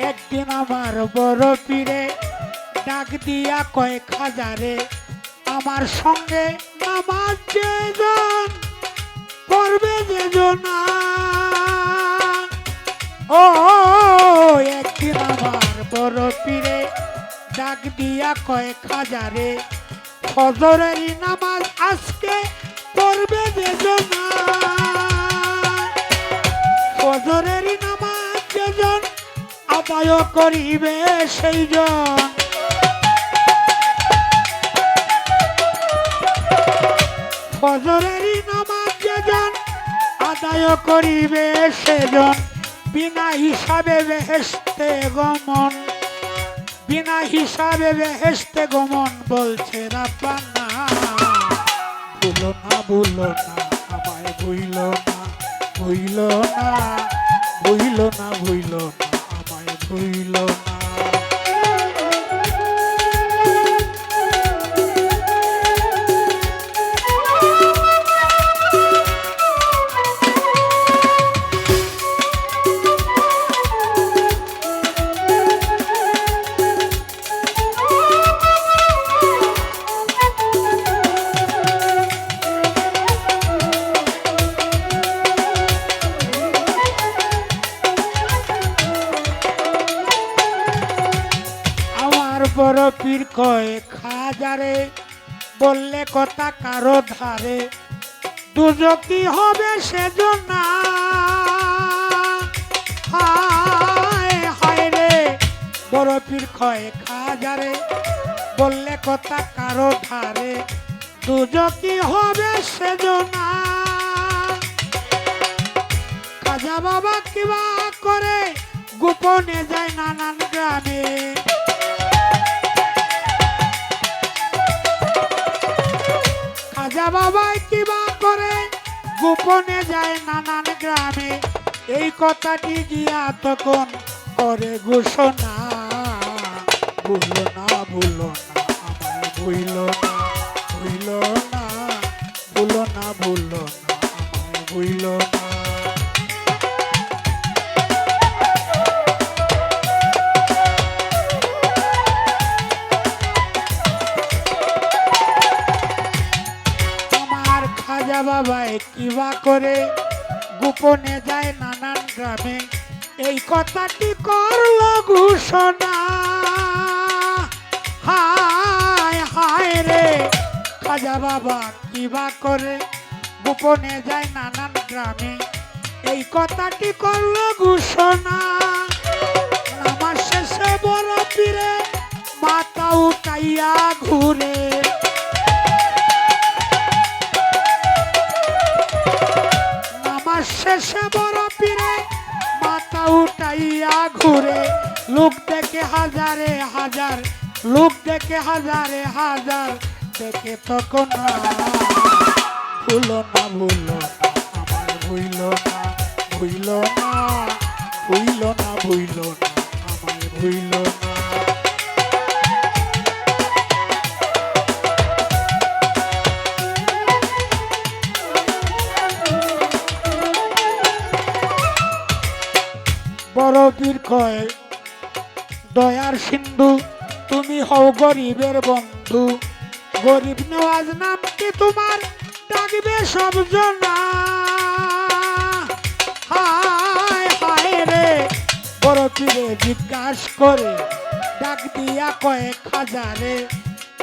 একদিন আমার বড় পীরে ডাক দিয়া কয়েক হাজারে, আমার সঙ্গে নামাজ যেজন করবে যেজন ও, একদিন আমার বড় পীরে ডাক দিয়া কয়েক হাজারে ফজরেরই নামাজ আজকে পড়বে যেজন আদায় করিবে সেই জন। আদায় করিবে সেজন বিনা হিসাবে বেহেস্তে গমন, বিনা হিসাবে বেহেস্তে গমন বলছে রাব্বানা ভুলো না ভুলো না, আমায় ভুইল না ভুইল না ভুইল না ভুইল না। আমায় বড় পীর কয়ে খাজারে, বললে কথা কারও ধারে দুজকি হবে সেজন্য। হায় রে বড় পীর কয়ে খাজারে, বললে কথা কারও ধারে দুজকি হবে সেজন্য। খাজা বাবা কিবা করে, গোপনে যায় নানান গ্রামে। বাবাই কিবা করে? গোপনে যায় নানান গ্রামে। এই কথাটি গিয়া তখন করে ঘোষণা। ভুলো না ভুলো না আমার না ভুইল না, ভুলো না ভুলো না আমার না। বাবাই কিবা করে, গোপনে যায় নানান গ্রামে। এই কথাটি করল ঘোষণা। হায় হায় রে, খাজা বাবা কিবা করে, গোপনে যায় নানান গ্রামে। এই কথাটি করল ঘোষণা। আমার শেষে বড় পীরে মাথা উঠাইয়া ঘুরে। শেষে বড় পীরে, মাথা উঠাইয়া ঘুরে। লোক দেখে হাজারে হাজার, লোক দেখে হাজারে হাজার। দেখে তখন ভুলো না আমার ভুইল না ভুইল না। ভুইল না ভুইল না। আমায় ভুইল না। বড় বীর কয়, দয়ার সিন্ধু, তুমি হও গরিবের বন্ধু। গরিব নেওয়াজ নামটি তোমার ডাকবে সব জনা। হায় হায় রে, বড় পীরে জিজ্ঞাস করে ডাক দিয়া কয়েক হাজারে।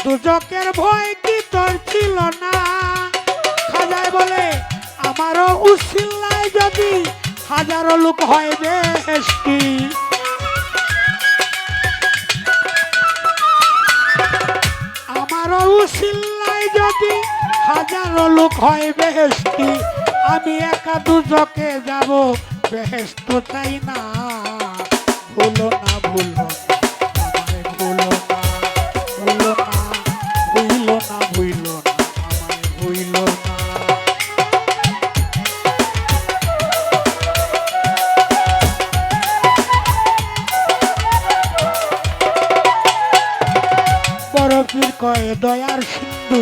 দুজকের ভয় কি তোর ছিল না? খাজায় বলে, আমারও উচিল্লায় যদি হাজারো লোক হয় বেশি আমারও উচিল্লায় যদি হাজারো লোক হয় বেহেস্তি আমি একা দুজকে যাব বেহেস্ত চাই না। ভুলো না ভুলো না। ফকির কয়ে দয়ার সিন্ধু।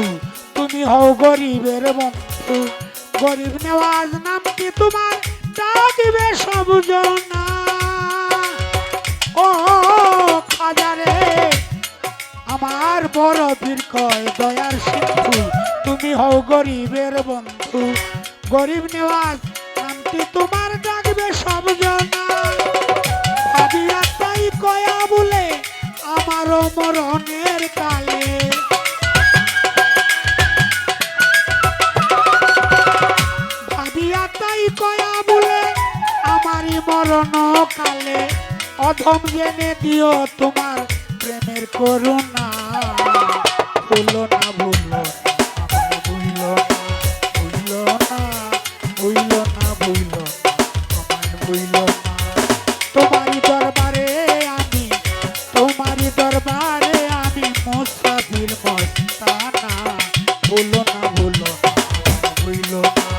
তুমি হও গরিবের বন্ধু। গরিব নেওয়াজ নাম কি তোমার ডাকিবে দিবে সবুজ না ও খাজারে, আমার বড় পীর কয় দয়ার সিন্ধু। তুমি হও গরিবের বন্ধু। গরিব নেওয়াজ নাম কি তোমার ডাকবে সবুজ না ভাবিয়া আমারও মরণ মরণকালে অধম জেনে দিও তোমার প্রেমের করুণা না ভুলো ভুলো ভুলো না ভুলো না ভুলো আমার ভুলো তোমারই দরবারে আমি তোমারই দরবারে আমি মোসাফির মস্তানা ভুলো না না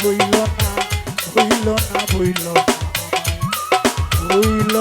ভুলো না ভুলো না ভুলো না হইল